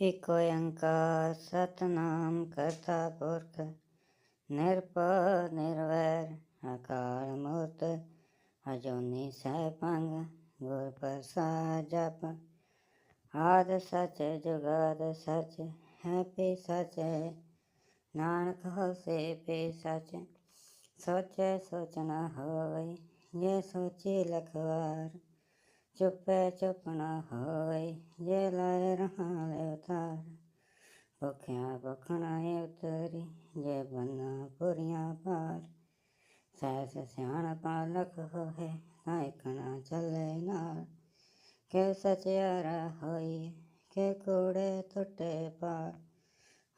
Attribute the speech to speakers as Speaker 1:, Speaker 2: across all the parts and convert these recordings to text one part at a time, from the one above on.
Speaker 1: एक सतनाम करता पुरख निरप निर्वैर, अकाल मूर्त, अजोनी सहपंग गुर प्रसाद जप। आद सच, जुगाद सच है पे सच है नानक हो से पे सच। सोचे, सोचना हो ये सोचे लखवार। ਚੁੱਪੈ ਚੁੱਪ ਨ ਹੋਵੈ ਜੇ ਲਾਇ ਰਹਾ ਲੈ ਉਤਾਰ। ਭੁੱਖਿਆ ਭੁਖ ਏ ਉਤਰੀ, ਜੇ ਬੰਨਾ ਪੁਰੀਆਂ ਪਾਰ। ਸਹਿਸ ਸਿਆਣਪਾ ਲਖ ਹੋਏ, ਤਾਂ ਇਕ ਚੱਲੇ ਨਾਲ। ਕੇ ਸਚਿਆਰਾ ਹੋਈ ਕੇ ਕੂੜੇ ਟੁੱਟੇ ਪਾਰ।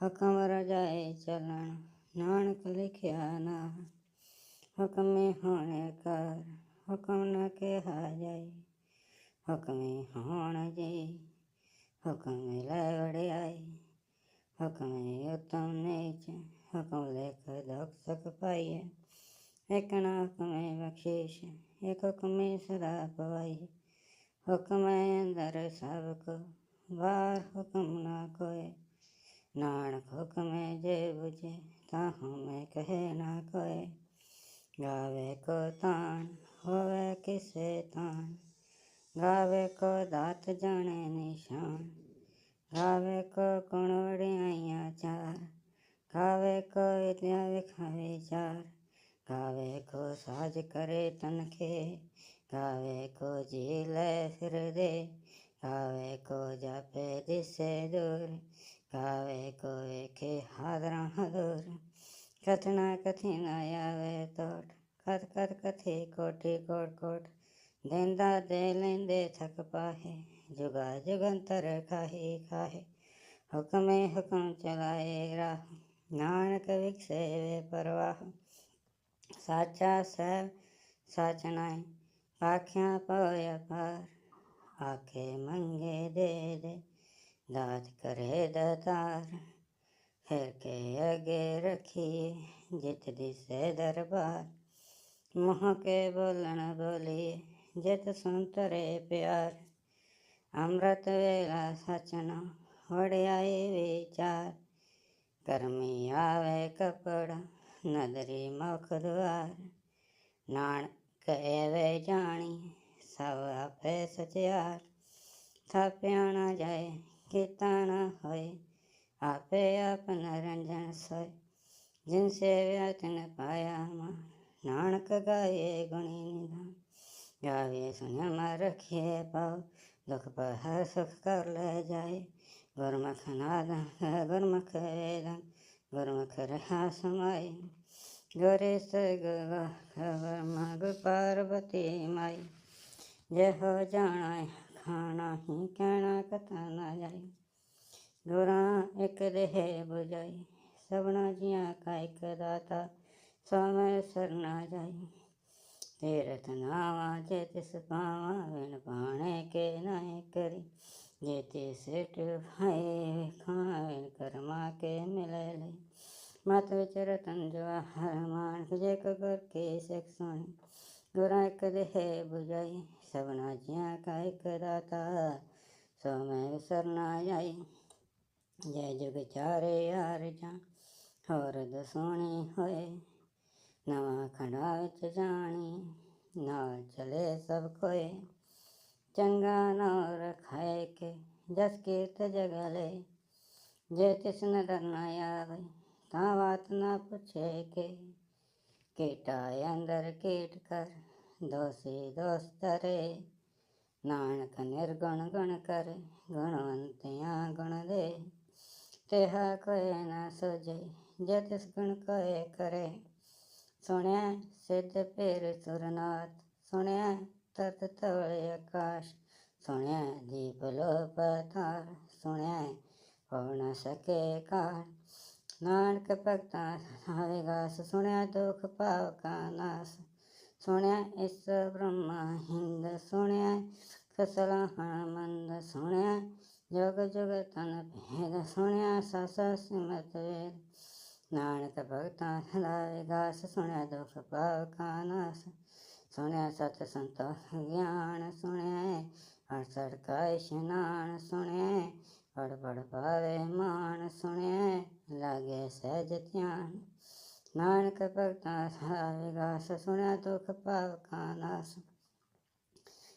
Speaker 1: ਹੁਕਮ ਰਜਾਏ ਚਲਣ, ਨਾਨਕ ਲਿਖਿਆ ਨਾ ਹੁਕਮੇ ਹੋਣੇ ਕਰ ਹੁਕਮ ਨਾ ਕਿਹਾ ਜਾਏ। हुक्मे होण जे, हुक्म लावड़े आए, हुक्मे उत्तम नेच, हुक्म लेख दुख सुख पाइए एक ना हुक्मे बख्शीश, एक हुक्मे सदा पवाइए हुक्म अंदर सबको, बार हुक्म ना कोए। नानक हुक्म जे बुझे, ताहू में कहे ना कोए। गावे को तान, होवे किसे तान गावे को दात जाने निशान गावे को कणवड़े आइया चार गावे को इतना विखावे चार गावे को साज करे तनखे गावे को जी ले फिर दे गावे को जापे दिसे दूर गावे को एके हादरा हदूर। कथना कथिन आयावे तोट कथ कथ कथी कोटि कोट कोट। देंदा दे लेंदे, थक पाहे। जुगा जुगंतर, खाहे खाहे। हुक्म हुक्म चलाए राह। नानक विकसे, वे परवाह। साचा सैब साचनाए। आख्या पोया पार आखे, मंगे, दे दे। दात करे, दतार। फिर के अगे रखिए, जित दिसे दरबार। मुँह के बोलन बोलिए। ਬੋਲਣ ਬੋਲੀਏ ਜਿਤ ਸੁੰਤਰੇ ਪਿਆਰ, ਅੰਮ੍ਰਿਤ ਵੇਲਾ ਸਚਨਾ, ਵੜਿਆਏ ਵਿਚਾਰ। ਕਰਮੀ ਆਵੇ ਕਪੜਾ, ਨਦਰੀ ਮੁਖ ਦੁਆਰ। ਨਾਨਕ ਐਵੇ ਜਾਣੀ, ਸਭ ਆਪੇ ਸਚਿਆਰ। ਥਾਪਿਆ ਨਾ ਜਾਏ, ਕੀਤਾ ਨਾ ਹੋਏ, ਆਪੇ ਆਪ ਨਰੰਜਨ ਸੋਏ। ਜਿਨ ਸੇਵਿਆ ਤਿਨ ਪਾਇਆ ਮਾ ਨਾਨਕ ਗਾਏ ਗੁਣੀ ਨਿਧਾਨ जावे सुनम रखिए पाओ, दुख पर सुख कर ले जाए। गुरमुख नाद गुरमुख वेदन गुरमुख रहा समाई गोरे से गुरम गु पार्वती माई जय हो जाना खाना ही कहना कथा ना जाए। गुरा एक देह बुझाई सबना जिया का एक दाता, समय सरना जाई तीर्थ नावा जेति सुपावा, बिन पाने के नाय करी। जेति सेठ भाई खाए कर्मा के मिले ले मत विचर तंजवा हर मान जे कगर के सेक सोने। गुरा कर है बुझाई सबना जिया का एक दाता सो मैं विसरना जाई, जय जुग चारे यार जा और दसोणी होए। नवा खंडाच जाने, ना चले सब कोई चंगा ना रखाए के जस कीर्त जग ले। जे तिस न डरना आवे, ता बात ना पूछे के। केटा अंदर कीट कर दोसी दोस्त रे। नानक निर्गुण गुण कर, गुणवंतिया गुण दे। तेहा कोई ना सोजे, जे तिस गुण कोय करे। ਸੁਣਿਆ ਸਿੱਧ ਪੇਰ ਸੁਰਨਾਥ, ਸੁਣਿਆ ਤਤ ਤਵਲੇ ਆਕਾਸ਼, ਸੁਣਿਆ ਦੀਪ ਲੋ ਪਤਾਰ ਸੁਣਿਆ ਹੋ ਨ ਸਕੇ ਕਾਰ ਨਾਨਕ ਭਗਤਾ ਹਾਵੇਗਾ ਸੁਣਿਆ ਦੁਖ ਪਾਵ ਕਾ ਨਾਸ, ਸੁਣਿਆ ਇਸ ਬ੍ਰਹਮਾ ਹਿੰਦ, ਸੁਣਿਆ ਕਸਲਾ ਹਨਮੰਦ ਸੁਣਿਆ ਜਗ ਜਗ ਤਨ ਭੇਦ, ਸੁਣਿਆ ਸਸ ਸਿਮਤ ਵੇਦ। नानक भक्ता सदा विकास सुने दुख पाव का नाश सुने सत संतोष ज्ञान सुन, हर सरकाई स्नान सुन बड़ बड़ पावे मान सुन, लागे सहज ध्यान। नानक भक्ता सदा विकास दुख पाव का नाश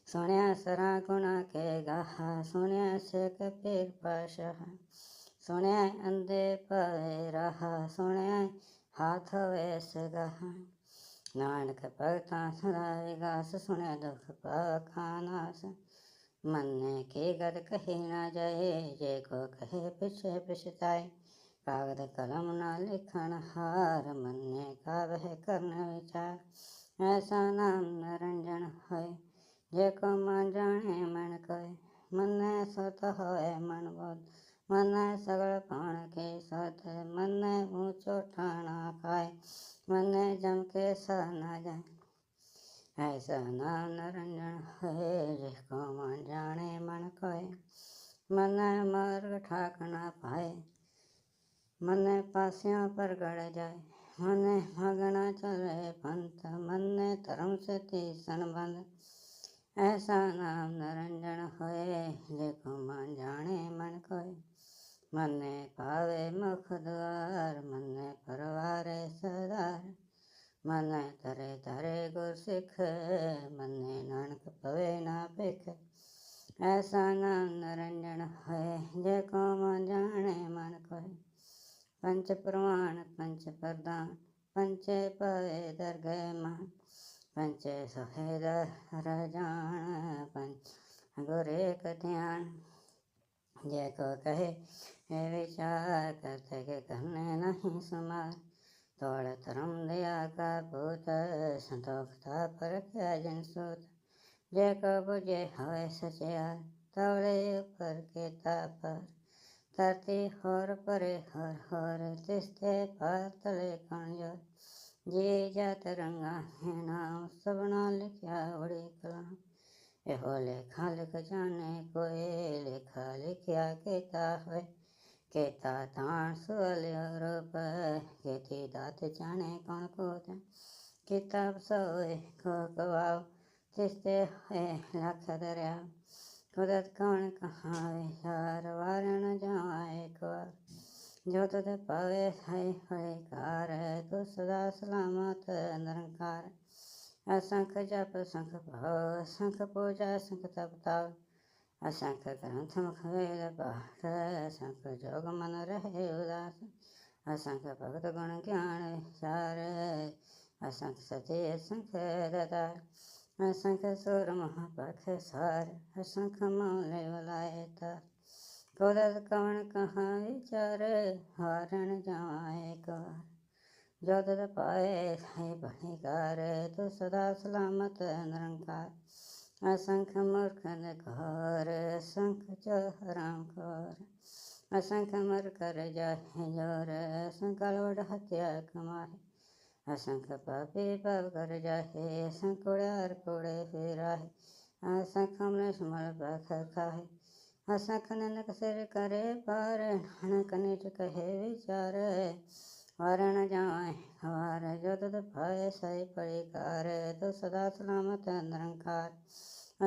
Speaker 1: सुने सरा गुणा के गाह सुने से कबीर पाशाह। ਸੁਣਿਆ ਅੰਦੇ ਪਏ ਰਹਾ ਸੁਣਿਆ ਹਾਥ ਵੇਸ ਗਾਹਾ। ਨਾਨਕ ਭਗਤਾਂ ਸਦਾ ਵਿਗਾਸ ਸੁਣਿਆ ਦੁਖ ਪਾਵ ਕਾ ਮੰਨੇ ਕੀ ਗਦ ਕਹੀ ਨਾ ਜਾਏ, ਜੇ ਕੋ ਕਹੇ ਪਿਛੇ ਪਛਤਾਏ। ਕਾਗਦ ਕਲਮ ਨਾ ਲਿਖਣ ਹਾਰ, ਮੰਨੇ ਕਾ ਕਰਨ ਵਿਚਾਰ। ਐਸਾ ਨਾਮ ਨਰੰਜਨ ਹੋਏ, ਜੇ ਕੋ ਮਨ ਜਾਣੇ ਮਨ ਕਹੇ ਮੰਨੇ ਸਤ ਹੋਏ ਮਨ ਬੋਧ मन सगल पान के साथ, मन ऊंचो ठाणा खाए जम के सहना जाए ऐसा ना नरंजन, है जिसको मन जाने मन कोय मन मार्ग ठाकना पाए मन पासियाँ पर गड़ जाए मन मगना चले पंथ, मन धर्म से ती संबंध। ऐसा नाम नरंजन होए देखो मन जाने मन कोई ਮੰਨੇ ਭਾਵੇ ਮੁਖ ਦਵਾਰ ਮੰਨੇ ਪਰਵਾਰੇ ਸਦਾਰ। ਮੰਨੇ ਤਰੇ ਤਰੇ ਗੁਰ ਸਿੱਖ, ਮੰਨੇ ਨਾਨਕ ਪਵੇ ਨਾ ਭਿਖ। ਐਸਾ ਨਾਮ ਨਰੰਜਨ ਹੈ ਜੇ ਕੋ ਮਨ ਜਾਣੇ ਮਨ ਕੋਏ। ਪੰਚ ਪ੍ਰਮਾਣ ਪੰਚ ਪ੍ਰਦਾਨ, ਪੰਚੇ ਪਵੇ ਦਰਗਹਿ ਮਾਨ। ਪੰਚੇ ਸੋਹੇ ਦਰ ਰਜਾਨ, ਪੰਚ ਗੁਰੇ ਕਥਿਆਨ जैको कहे विचार कर के कहने नहीं समार तोड़ तरम दया का भूत संतोखता पर क्या जन सूत। जैको बुझे हवे सचयार तवड़े ऊपर के तापर। तरती होर परे हर हर, तिस्ते पातले तले जी जात रंगा है नाम सबना लिखा उड़ी कलाम। एहो लेखा लिख जाने कोई, लेखा लिखिया केता है केता ताण सुअलियो रूप, केती दात जाने कौन कोत किताब सोए को कवाव तिस्ते है लख दरिया। कुदरत कौन कहाँ विचार वारण जाए कुआर जो तुझ पावे है हरे कार तू सदा सलामत निरंकार। असंख जप संख भाव असंख पूजा संख तप ताव असंख ग्रंथ मुख वेद पाठ असंख जोग, मन रहे, उदास असंख भगत गुण, ज्ञान, विचार असंख सती असंख दतार असंख सुर, महापख, सार असंख मौले वलाए तार कुदरत कवन कहाँ, विचार, हारण जाए कार जो तद पाए है बणिकार तू सदा सलामत निरंकार। असंख मूर्ख घर असंख हराम कर असंख मर कर जाहे ज़ोर अलवड हत्या कमाए। असंख पापी पाप कर जाहे असंख उड़ार कोड़े फिराहे असंख अमृत मल पख खाए। असंख ननक सिर करे, पार नानक निज कहे विचार। ਮਾਰਨ ਜਾਵਾਂ ਹਾਰ ਜੋ ਤਦ ਭਾਏ ਸਹਿ ਪੜੇ ਕਰ ਤੋ ਸਦਾ ਸਲਾਮਤ ਨਿਰੰਕਾਰ,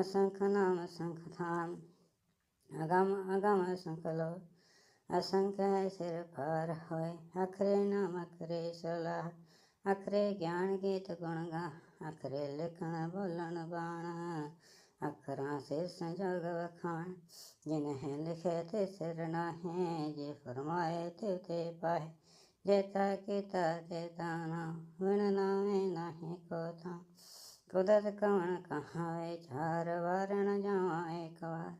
Speaker 1: ਅਸੰਖ ਨਾਮ ਅਸੰਖ ਥਾਮ, ਅਗਮ ਅਗਮ ਅਸੰਖ ਲੋ, ਅਸੰਖ ਹੈ ਸਿਰ ਭਾਰ ਹੋਏ, ਅਖਰੇ ਨਾਮ ਅਖਰੇ ਸਲਾਹ, ਅਖਰੇ ਗਿਆਨ ਗੀਤ ਗੁਣ ਗਾ, ਅਖਰੇ ਲਿਖਣ ਬੋਲਣ ਬਾਣ, ਅਖਰਾਂ ਸੇ ਸੰਜੋਗ ਵਖਾਣ, ਜਿਨਹਿ ਲਿਖੇ ਤੇ ਸਿਰ ਨਾਹੇ, ਜੇ ਫਰਮਾਏ ਤੇ ਤੇ ਪਾਏ ਜੇਤਾ ਕੀਤਾ ਤੇ ਦਾਣਾ, ਹੁਣ ਨਾਵੇਂ ਨਾਹੀ ਕੋ ਤਾਂ ਕੁਦਰਤ ਕਵਣ ਕਹਾਵੇ, ਚਾਰ ਵਾਰ ਜਾਵਾਂ ਇੱਕ ਵਾਰ।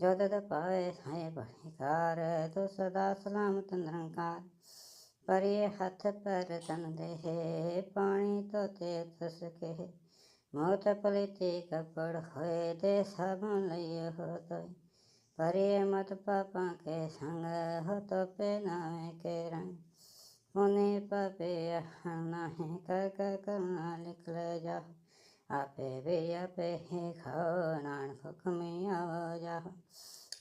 Speaker 1: ਜਦਦ ਪਾਏ ਸਾਏ ਬਹਿਕਾਰ, ਤੋ ਸਦਾ ਸਲਾਮਤ ਨਿਰੰਕਾਰ। ਪਰੇ ਹੱਥ ਪਰ ਤਨ ਦੇ ਪਾਣੀ ਤੋਤੇ ਤਸ ਕਹੇ। ਮੋਤ ਪਲੇਤੇ ਕਪੜ ਹੋਏ, ਤੇ ਸਭ ਲਈ ਹੋ ਤੋਈ ਪਰੇ ਮਤ ਪਾਪਾਂ ਕੇ ਸੰਗ ਹੋ ਤੋ ਪੇ ਨਾਵੇਂ ਕੇ ਰੰਗ। होने पापे आना है करना निकल जा। आपे बे आपे ही खाओ नान जा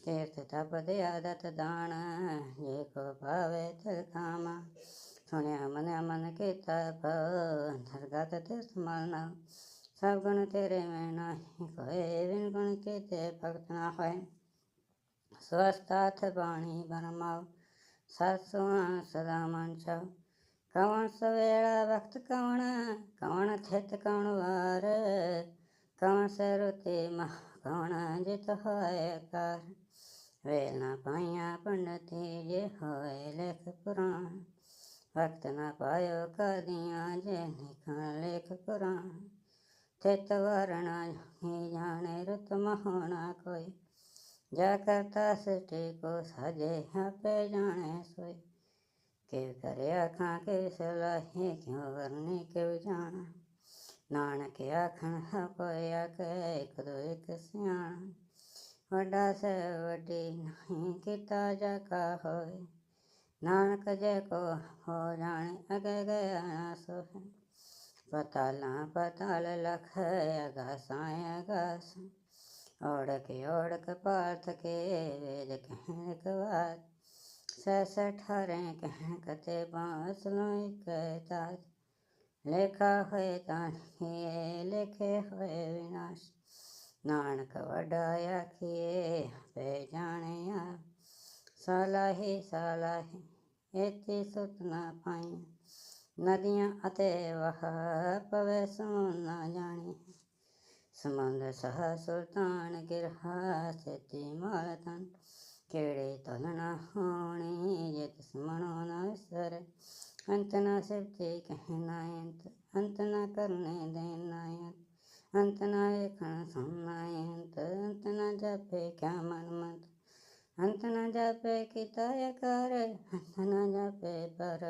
Speaker 1: तीर्थ तप दे आदत दान, जे को पावे तिल सुनिया मन मन के तप धरगत तीर्थ मरना। सब गुण तेरे में ना कोई बिन गुण के ते भक्त ना होए। स्वस्थ बाणी बनमाओ સાસુઆ સદા મંચાવ કવણ સવેળા વખત કવણ કવણ થેત કવણ વાર કવણ સરુતે મહ કવણ જીત હોય કાર વેલના પાયા પંડતે જે હોય લેખ પુરાણ ભક્તના પાયો કદિયા જે નિખણ લેખ પુરાણ થેત વર્ણ જાણે ઋત મહોણા કોઈ जा करता सृष्टि को साजे पे जाने सोई केव करे आखां के सलाही, क्यों करनी के जाना। नानक आखन हाँ कोई आके, एक दो एक सियाणा वड़ा से वड़ी नहीं किता जा जाका होए। नानक जेको हो ॼाणे अॻे गया ना पताला पताल लख, अगा सां। अगास ओढ़क ओढ़क पात के वेद कहन कवात सस ठारे कहन कते बांस लोई कहतात लेखा होए तानिए लेखे होए विनाश नानक वडाया किए पे जाणिया ਸਲਾਹੀ ਸਲਾਹੀ ਇਤੀ ਸੁਤ ਨਾ ਪਾਈ ਨਦੀਆਂ ਅਤੇ ਵਹ ਪਵੇ ਸੁਣ ਨਾ ਜਾਣੀ समंद सह सुल्तान गिरहासती माळतान केळे तलना होणे येतस म्हणून अंत न शिवते कहनायंत अंत न करणे देनायंत अंत न वेखण सुनायंत अंत ना जापे क्या मनमंत अंत न जापे किताय कर, अंत न जापे पर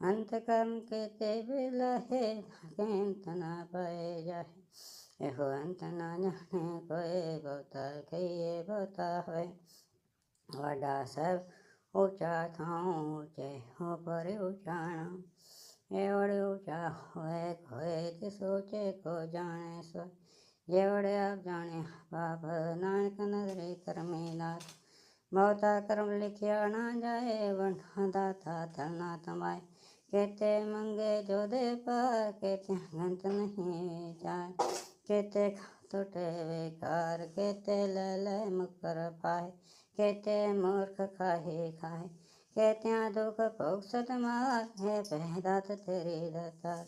Speaker 1: अंत कर्म के ते बिलहे अंत न पए जाहे। એહો અંત ના જાણે કોઈ ગોતા કહીએ ગોતા હોય વડા સાહેબ ઊંચા થાઉં ઊંચે ઉપર ઉચાણ એવડે ઊંચા હોય કોઈ તે સોચે કો જાણે સોય જેવડે આપ જાણે બાપ નાનક નદરે કરમી નાથ ਬਹੁਤਾ ਕਰਮ ਲਿਖਿਆ ਨਾ ਜਾਏ ਵਣਾ ਦਾਤਾ ਤਨਾ ਤਮਾਏ ਕੇਤੇ ਮੰਗੇ ਜੋ ਦੇ ਪਰ ਕੇਤੇ ਗੰਤ ਨਹੀਂ ਜਾਏ केते टूटे बेकार, केते लय मुकर पाए केते मूर्ख खाहे खाए केते दुख भोगसत मार है पहदात तेरी दातार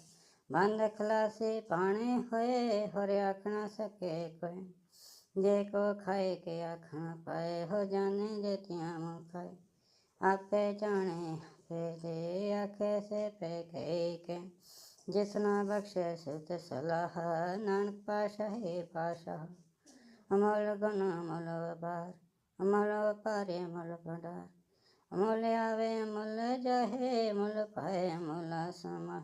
Speaker 1: बंद खलासी पाने होए, होरे आखना सके कोई जे को खाए के आखना पाए, हो जाने जे तिया मुँह आपे जाने पे दे आखे से पे कहे के। जिसना बख्शे सुत सलाह नानक पाशाह, हे पाशाह। अमल गुण, अमल व्यापार अमल व्यापार अमल भंडार। अमल आवे, अमल जाहे, अमल पाए, अमल समा।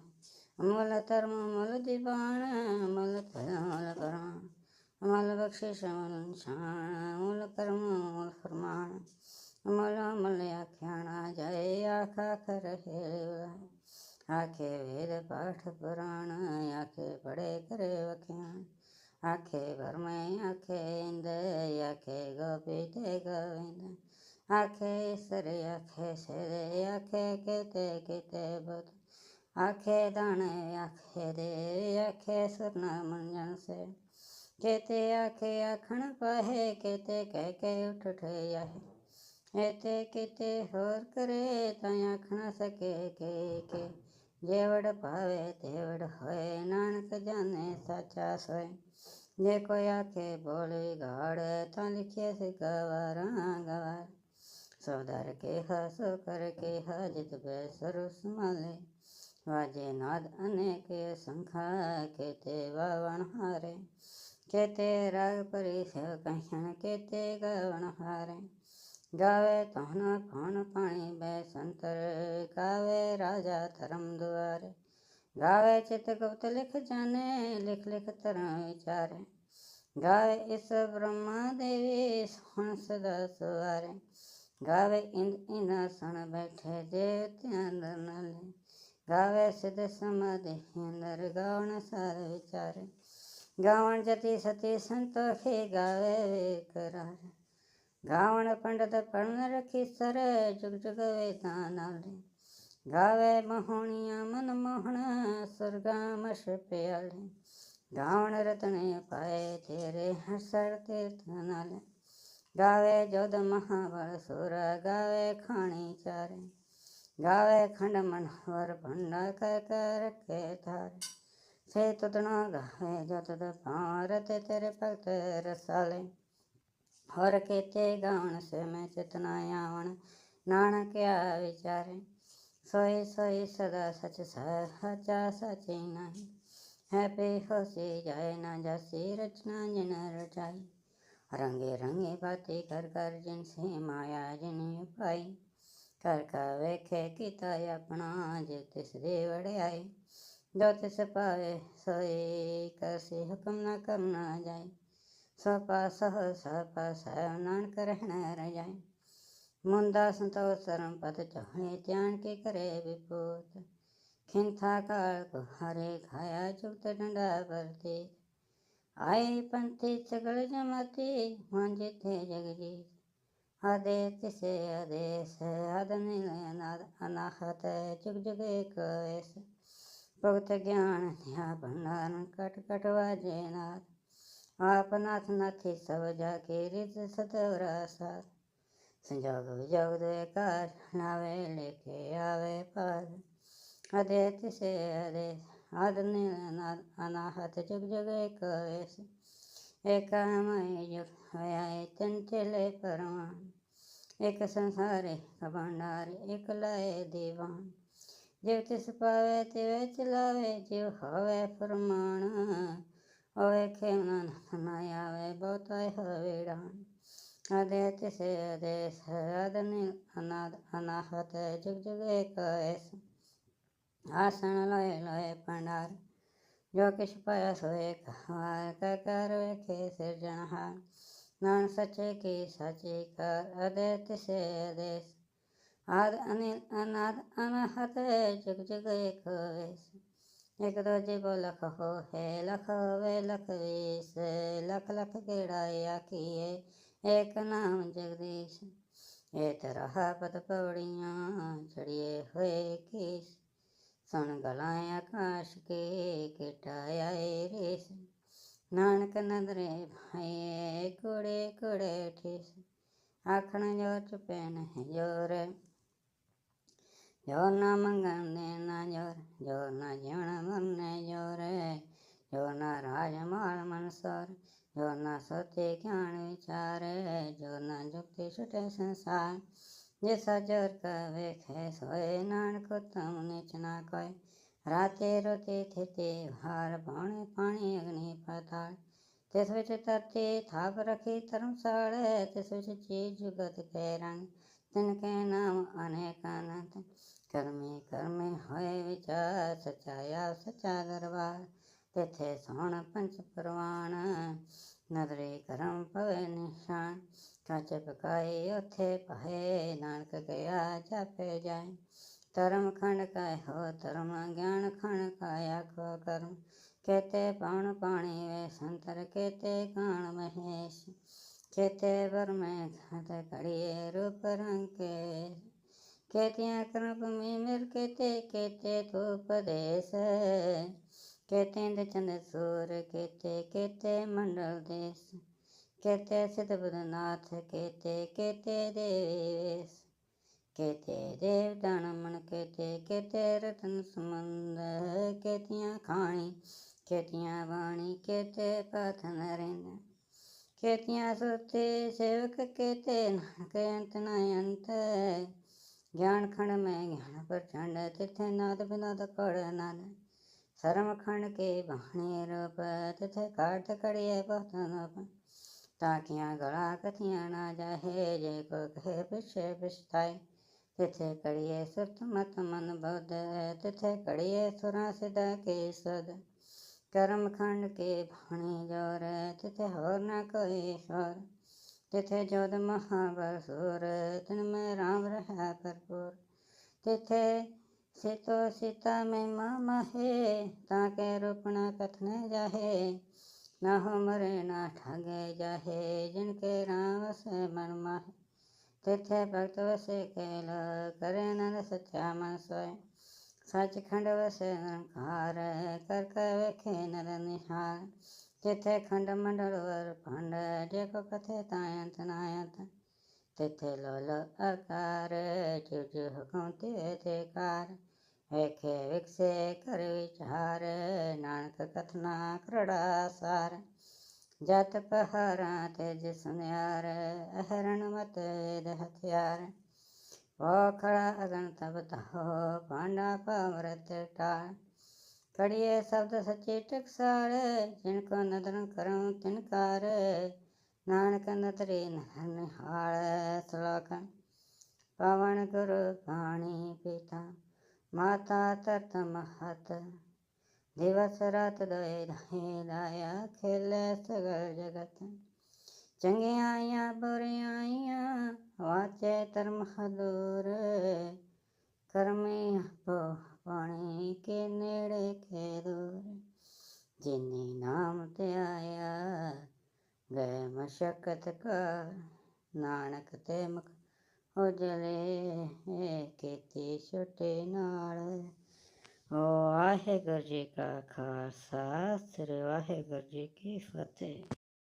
Speaker 1: अमल धर्म, अमल दीवान अमल फल, अमल प्रमाण अमल बख्शिश अमल शान अमल कर्म, अमल फरमान। अमल अमल आख्याना, जय आखा कर आखे वेद पाठ पुराण, आखे पढ़े करे वख्याण आखे भर में आखे इंद, आखे गोपी ते गोविंद। आखे सर, आखे सिर, आखे केते केते बुद्ध। आखे दाने, आखे दे, आखे सुरना मंजन से। केते आखे आखण पाहे, केते कह के उठ उठे आहे। ऐते किते होर करे, ताई आखना सके, के के। જેવડ ભાવે તેવડ હોય નાનક જાને સાચા સોય જે કોઈ આંખે બોલી ગાડ તો લીખીએ છે ગવાર ગવાર સોદાર કે હસો કર કે હજત બે સરસ માલે વાજે નાદ અને કે શંખા કે તે વાવણ હારે કે તે રાગ પરી કહીણ કે તે ગવણ હારે ਜਾਵੇ ਤਹਨਾ ਖਾਣ ਪਾਣੀ ਬੈ ਸੰਤਰ ਗਾਵੇ ਰਾਜਾ ਧਰਮ ਦੁਆਰੇ। ਗਾਵੇ ਚਿਤ ਗੁਪਤ ਲਿਖ ਜਾਣੇ, ਲਿਖ ਲਿਖ ਤਰ੍ਹਾਂ ਵਿਚਾਰੇ। ਗਾਵੇ ਇਸ ਬ੍ਰਹਮਾ ਦੇਵੀ ਸੁਣ ਸਦਾ ਸਵਾਰੇ। ਗਾਵੇ ਇੰਦ ਇਨਾ ਸਣ ਬੈਠੇ ਦੇਵਤਿਆਂ ਨਾਲੇ। ਗਾਵੇ ਸਿਧ ਸਮਾਧੀ ਅੰਦਰ ਗਾਉਣ ਸਾਰ ਵਿਚਾਰੇ। ਗਾਵਣ ਜਤੀ ਸਤੀ ਸੰਤੋਖੇ ਗਾਵੇ ਵੇ ਕਰਾਰੇ ਗਾਵਣ ਪੰਡਤ ਪੜਨ ਰਖੀ ਸਰੇ, ਜੁਗ ਜੁਗ ਵੇਦਾਂ ਦੇ। ਗਾਵੇ ਮਹੋਣੀਆਂ ਮਨ ਮੋਹਣ, ਸੁਰਗਾ ਮਸ਼ ਪਿਆਲੇ ਗਾਵਣ ਰਤਣੇ ਪਾਏ ਤੇਰੇ ਹਸਰ ਤੇ ਤਨਾਲੇ ਗਾਵੇ ਜੋਦ ਮਹਾਬਲ ਸੁਰ, ਗਾਵੇ ਖਾਣੀ ਚਾਰੇ। ਗਾਵੇ ਖੰਡ ਮਨਵਰ ਭੰਡਾ ਕਰ ਕਰ ਰੱਖੇ ਧਾਰ। ਸੇ ਤਦਣਾ ਗਾਵੇ ਜੋਦ ਦਾ ਭਾਰਤ ਤੇਰੇ ਭਗਤ ਰਸਾਲੇ। ਹਰ ਕੇਤੇ ਗਾਉਣ ਸੇ ਮੈਂ ਚਿਤਨਾ ਆਵਣ। ਨਾਨਕਿਆ ਵਿਚਾਰੇ, ਸੋਏ ਸੋਏ ਸਦਾ ਸਚ ਸਚਾ ਸਚੇ ਨਹੀਂ। ਹੈ ਪੇ ਹੋਸੀ ਜਾਏ ਨਾ ਜਾਸੀ, ਰਚਨਾ ਜਿਨ ਰਚਾਈ। ਰੰਗੇ ਰੰਗੇ ਬਾਤੇ ਕਰ ਕਰ ਜਿਨ ਸੇ ਮਾਇਆ ਜਿਨ ਪਾਈ ਕਰ ਕਰ ਵੇਖੇ ਕੀਤਾ ਆਪਣਾ, ਜੇ ਤਿਸ ਦੇ ਵੜਿਆਈ ਜੋ ਤਿਸ ਪਾਵੇ, ਸੋਏ ਕਰਸੀ ਹੁਕਮ ਨਾ ਕਰਨਾ ਜਾਏ। सपा सह सपा सह नानक रहना मुंदा संतोष सरम पद चौणे त्यान के करे विपूत। खिंथा काल को हरे खाया चुगत डंडा भरते। आई पंथी सगल जमाती मांझे थे जगजी आदे जगजीत आदे से आदेश आदन अनाहत जुग जुग कैस। भगत ज्ञान ध्यान भंडारण कट कटवा जयनाथ आपनाथ नाथी सब जाके रित सतवरासा। जग जग द्वेकार नावे लेके आवे पार। अदेत से अदे आदने अनाहत जग जग एक एक एकामय जुग व्याय चंचले परमान एक संसारे कभंडारे एक लाए दीवान। जीव तिस पावे, तिवे चलावे, जीव हवे फरमाना अनाहत एक आसन लोय लोय पंडार, जो किस परस हुए सृजनहार नान सचे की सची कर अदेत से अदेश आद अनिल अनाद अनाहत, जुग जुग एक ऐस ਇੱਕ ਦੂਜੇ ਕੋ ਲਖ ਹੋਏ ਲਖ ਹੋਵੇ, ਲਖ ਵੇਸ, ਲਖ ਲਖ ਕਿਹੜਾ ਆਖੀਏ? ਇੱਕ ਨਾਮ ਜਗਦੀਸ਼, ਇਹ ਤਰਹਾ ਪਤ ਪਵੜੀਆਂ ਛੜੀਏ ਹੋਏ ਕੇਸ। ਸੁਣ ਗਲਾਂ ਆਕਾਸ਼ ਕੇ ਕਿਟਾਇਆ ਏ ਰੇਸ। ਨਾਨਕ ਨਦਰੇ ਭਾਏ ਕੁੜੇ ਕੁੜੇ ਠੇਸ। ਆਖਣ ਜੋ ਚੁਪੈ ਨਹੀਂ ਜੋਰੇ। ज़ोर ना मंगन देना ज़ोर ज़ोर ना जीवन मरने ज़ोर ज़ोर ना राजमाल मनसोर ज़ोर ना सोचे ज्ञान विचार ज़ोर ना जुक्ति छुटे संसार। जैसा ज़ोर कवे खे सोए नान को तम नीच ना कोय राते रोते थे ते भार पाणे पाणी अग्नि पाताल। तिस विच तरते थाप रखी धर्मशाल तिस विच चीज़ जुगत के रंग। तिनके नाम अनेक अनंत। ਕਰਮੀ ਕਰਮੇ ਹੋਏ ਵਿਚਾਰ, ਸਚਾਇਆ ਸਚਾ ਦਰਬਾਰ। ਤਿਥੇ ਸੋਹਣ ਪੰਚ ਪ੍ਰਵਾਨ, ਨਦਰੇ ਕਰਮ ਪਵੇ ਨਿਸ਼ਾਨ। ਕਾਚੇ ਪਕਾਏ ਉਥੇ ਪਹੇ ਨਾਨਕ ਗਿਆ ਜਾਪੇ ਜਾਏ। ਧਰਮ ਖੰਡ ਕਾਇ ਹੋ, ਧਰਮ ਗਿਆਨ ਖੰਡ ਕਾਇ ਆਖੋ ਕਰਮ। ਕੇਤੇ ਪਾਣ ਪਾਣੀ ਵੇ ਸੰਤਰ, ਕੇਤੇ ਕਾਣ ਮਹੇਸ਼। ਕੇਤੇ ਵਰ ਮੈਂ ਘਾਤ ਰੂਪ ਰੰਕੇ के कहतियाँ कृप में मिर कहते कहते तो उपदेश कहते चंद सूर कहते कहते मंडल देश कहते सिद्ध बुधनाथ कहते कहते देवेश कहते देव दानमन कहते कहते रतन सुमंद कहतियाँ खाणी कहतियाँ वाणी कहते पाथ नरेंद्र कहतियाँ सोते सेवक कहते नानक अंत न अंत ज्ञान खंड में ज्ञान प्रचंड तिथे नाद विनोद कड़ नाद। शर्म खंड के बाणी रूप तिथे काट कड़िए बहुत ताकियाँ गला कथियाँ ना जाहे जय को कहे पिछे पिछताए। तिथे कड़िए सुरत मत मन बुद्ध तिथे कड़िए सुरा सिदा के सद कर्म खंड के भाणी ज़ोर, तिथे और न कोई ईश्वर तिथे जोध महाबसुर, तिनमें राम रहा भरपूर तिथे सीतो सीता में मामा है, ताके रूपणा कथने जाहे। न हो मरे ना ठगे जाहे, जिनके राम से मन माहे। तिथे भक्त वसे केल, करे नर सच्चा मन सोय सचखंड वसे निरंकार कर कर वेखे नर निहार। ਜਿਥੇ ਖੰਡ ਮੰਡਲ ਵਰ ਭੰਡ ਜੇ ਕੋ ਕਥੇ ਤਾਇੰਤ ਨਾਇੰਤ ਤਿਥੇ ਲੋਲ ਆਕਾਰ ਜੋ ਜੋ ਹੁਕਮ ਤੇ ਤੇ ਕਾਰ, ਵੇਖੇ ਵਿਕਸੇ ਕਰ ਵਿਚਾਰ ਨਾਨਕ ਕਥਨਾ ਕਰੜਾ ਸਾਰ, ਜਤ ਪਹਾਰਾਂ ਤੇ ਜਿਸ ਨਿਆਰ, ਅਹਰਣ ਮਤ ਵੇਦ ਹਥਿਆਰ ਖੜਾ ਅਗਨ ਤਬ ਤਹੋ ਪਾਂਡਾ ਪਮਰਤ ਟਾਲ ਪੜਿਏ ਸਬਦ ਸੱਚੇ ਟਕਸਾਰ ਜਿਨ ਕੋ ਨਦਰਨ ਕਰਉ ਤਿਨ ਕਾਰ, ਨਾਨਕ ਨਦਰੇ ਨਹਨ ਹਾਲ ਸਲਾਕ ਪਵਨ ਗੁਰ ਬਾਣੀ ਪਿਤਾ ਮਾਤਾ ਤਰਤ ਮਹਤ, ਦਿਵਸ ਰਾਤ ਦੋਇ ਰਹੇ ਲਾਇਆ ਖੇਲੇ ਸਗਲ ਜਗਤ। ਚੰਗਿਆਈਆਂ ਬੁਰਿਆਈਆਂ ਵਾਚੇ ਧਰਮ ਹਦੂਰ ਕਰਮੇ ਆਪੋ ਪਾਣੀ ਕੇ ਨੇੜੇ ਕੇ ਦੂਰ, ਜਿਨੇ ਨਾਮ ਤੇ ਆਇਆ, ਗਏ ਮਸ਼ਕਤ ਕਾ ਨਾਨਕ ਤੇ ਮੁਖ ਉਜਲੇ, ਕੀਤੀ ਛੋਟੇ ਨਾਲ। ਓ ਵਾਹਿਗੁਰੂ ਜੀ ਕਾ ਖਾਲਸਾ, ਸ੍ਰੀ ਵਾਹਿਗੁਰੂ ਜੀ ਕੀ ਫਤਿਹ।